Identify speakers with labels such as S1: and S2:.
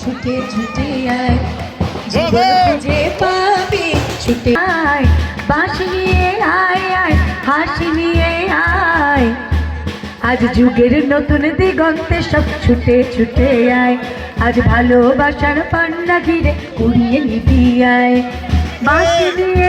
S1: ছুটে ছুটে আয়। খুঁজে পাবি ছুটে আয়। বাঁশি নিয়ে আয় আয়। হাসি নিয়ে আয়। আজ যুগের নতুন দিগন্তে সব ছুটে ছুটে আয়। আজ ভালোবাসার পান্না ঘিরে কুড়িয়ে নিবি আয়। বাঁশি নিয়ে